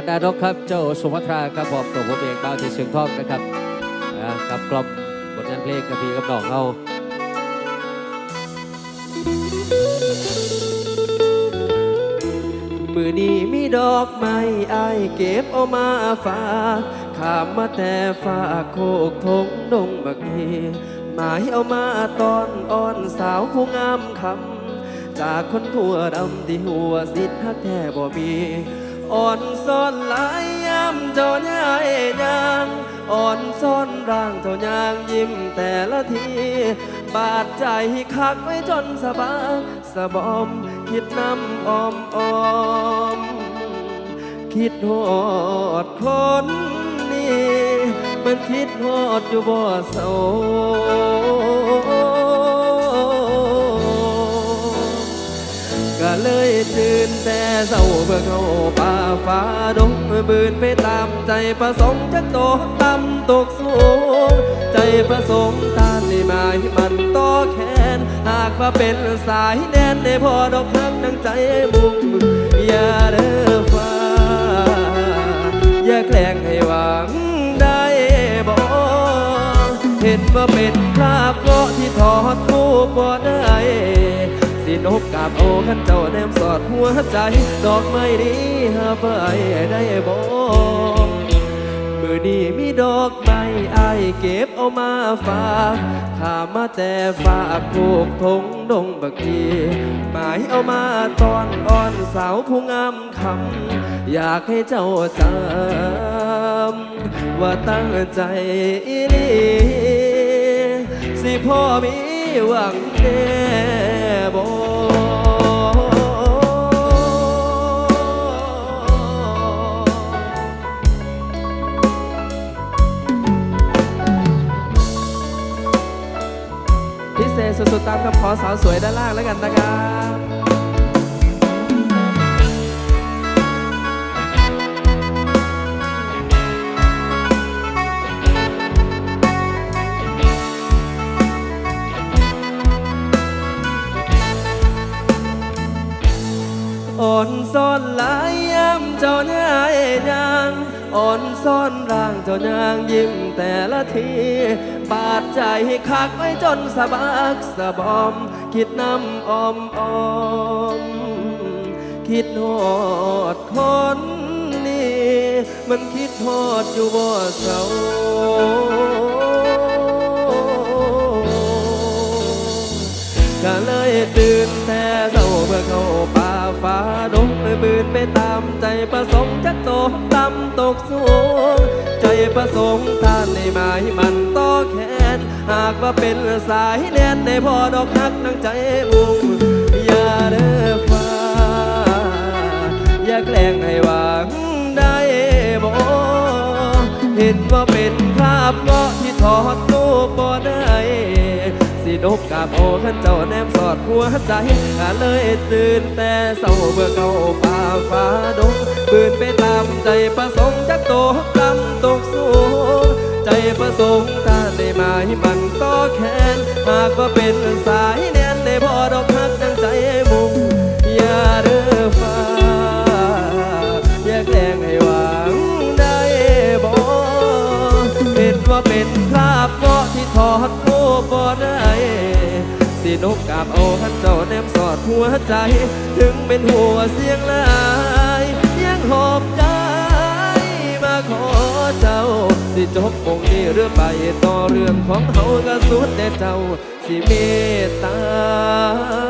นันดานกครับเจ้าสุภัทราครับผมตัวผมเองบ้าวที่เชียงทองนะครับอ่ากับกล่อมบทงานเพลงกับพี่กับน้องเอามือนี้มีดอกไม้อายเก็บเอามาฝากขามมาแต่ฝากโคกทงดงบักทีหมายเอามาตอนอ่อนสาวผู้งามคำจากคนทั่วดำที่หัวสิทธิ์แท้บ่มี อ่อนซ่อนหลายยามเจ้าย่ายยางอ่อนซ่อนร่างเจ้ายางยิ้มแต่ละที บาดใจคักไว้จนสะบากสะบอม คิดน้ำออมออม คิดหอดคนนี้มันคิดหอดอยู่บ่เศร้า เลยตื่นแต่เศร้าเพื่อเข้าป่าฟ้าดงบืนไปตามใจประสงค์จะโตต่ำตกสูง ใจประสงค์ตานในหมายมันต่อแขน หากว่าเป็นสายแดนในพอดอกฮักดังใจมุ่งอย่าเด้อฟ้า อย่าแกล้งให้หวังได้บ่เห็นว่าเป็นคราบเกาะที่ถอดรูปบ่ได้ นบกับโอขันเจ้าแนมสอดหัวใจ ดอกไม้ดีหาไปได้บ่มือนี้มีดอกไม้อายเก็บเอามาฝากข้ามาแต่ฝากโคกทงดงบักทีหมายเอามาตอนอ่อนสาวผู้งามคำอยากให้เจ้าจำว่าตั้งใจอีลี สิพ่อมีหวังแน่บ่พิเศษสุดๆตามคำขอสาวสวยด้านล่างแล้วกันนะครับ อ่อนซ่อนหลายยามเจ้าน้ายยางอ่อนซ่อนร่างเจ้ายางยิ้มแต่ละที บาดใจคักไว้จนสะบักสะบอม คิดน้ำออมออม คิดหอดคนนี้ มันคิดหอดอยู่บ่เศร้าก็เลยตื่นแต่เศร้าเมื่อเขา ดงเลยบืนไปตามใจประสงค์จะโตต่ำตกสูง ใจประสงค์ท่านในหมายมันต่อแขน หากว่าเป็นสายแดนในพอดอกฮักนังใจมุ่งอย่าเด้อฟ้า อย่าแกล้งให้หวังได้บ่เห็นว่าเป็นภาพเงาะที่ถอดรูปบ่ได้ นบกับโอขันเจ้าแนมสอดหัวใจก็เลยตื่นแต่เศร้าเบื่อเก่าป่าฟ้าดงบืนไปตามใจประสงค์จักโตกำตกสูงใจประสงค์ตาได้มาให้มันต่อแขนหากว่าเป็นสายแนนได้พอดอกฮักดังใจมุ่งอย่าเด้อฟ้าอย่าแกล้งให้หวังได้บ่เห็นว่าเป็นคราบเงาะที่ถอด บ่ได้สินกกับเอาหันเจ้าแนมสอดหัวใจ ถึงเป็นหัวเสียงลายยังหอบใจมาขอเจ้า สิจบวงนี้หรือไปต่อเรื่องของเฮาก็สุดแต่เจ้า สิเมตตา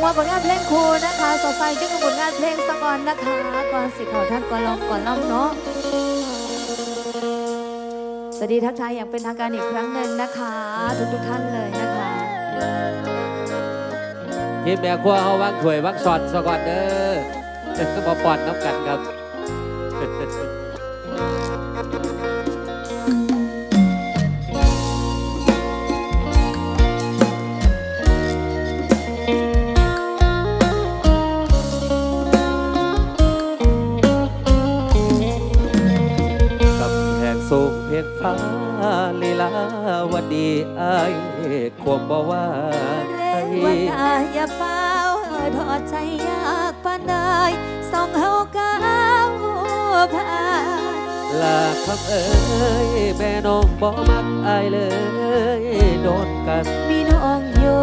งวนผลงานเพลงครูนะคะสดใสจึงผลงานเพลงสะกอนนะคะก่อนสิเขาท่านก่อนลองก่อนล่ำเนาะสวัสดีทักทายอย่างเป็นทางการอีกครั้งหนึ่งนะคะ ทุกทุกท่านเลยนะคะทีมแม่ครัวเอาวางถวยวางสอดสะกอนเด้อมาปอนน้ำกันครับ ฟ้าลีลาวดีอายควบบ่ว่าเรวันตาอยาเฝ้าถอดใจยากปานใดสองเฮาก้าวผาลาคำเอ้ยแม่น้องบ่มักอายเลย โดนกัน มีน้องอยู่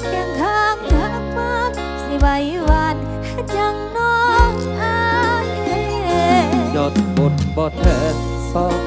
เคียงข้างหักมันสิไว้วันเฮ็ดหยังน้องอายยอดบุญบ่เถิดสอง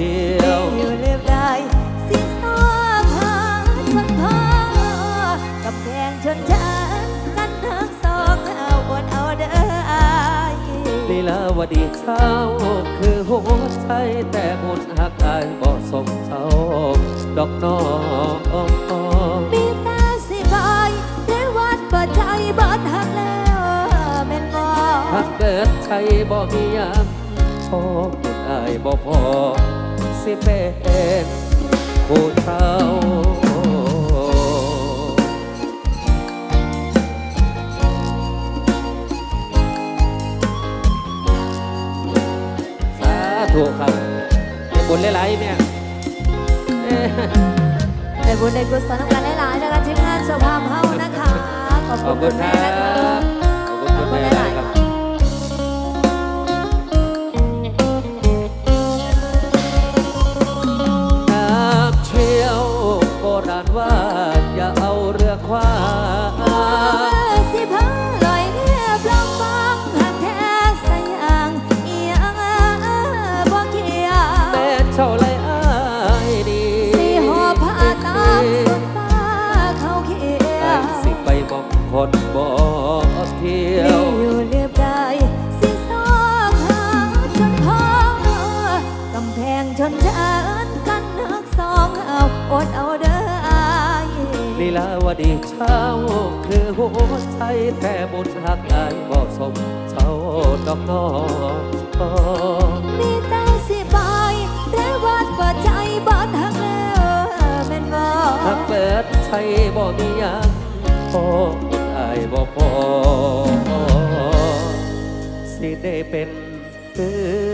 ที่ยวอยู่เรียบได้สิสอพาฉันพอกำแพงชนชั้นกันทั้งสองเอาอดเอาเด้ออายลีลาวดีเช้าคือหัวใจแต่มุนหักอายบ่สมเจ้าดอกน้องมีแต่สิบายได้วัดเปิดใจเบิดหักแล้วแม่นบ่หักเกิดใจบ่มีหยังพอบุญอายบ่พอ สิเป็นผู้เช่าสาธุครับเป็นบุญหลายๆเนี่ยเอ้ยได้บุญได้กุศลน้ำกันหลายๆนะคะทีมงานสภาพเฮานะคะ ขอบคุคุณแม่รันะ ลาวดีเช้า คือหัวใจแต่บุญหักอายบ่สมเจ้าดอกน้องมีแต่สิไปได้วัดเปิดใจบ้านหักแล้วแม่นบ่หักเปิดใจบ่มีหยังพอบุญอายบ่พอสิได้เป็นผู้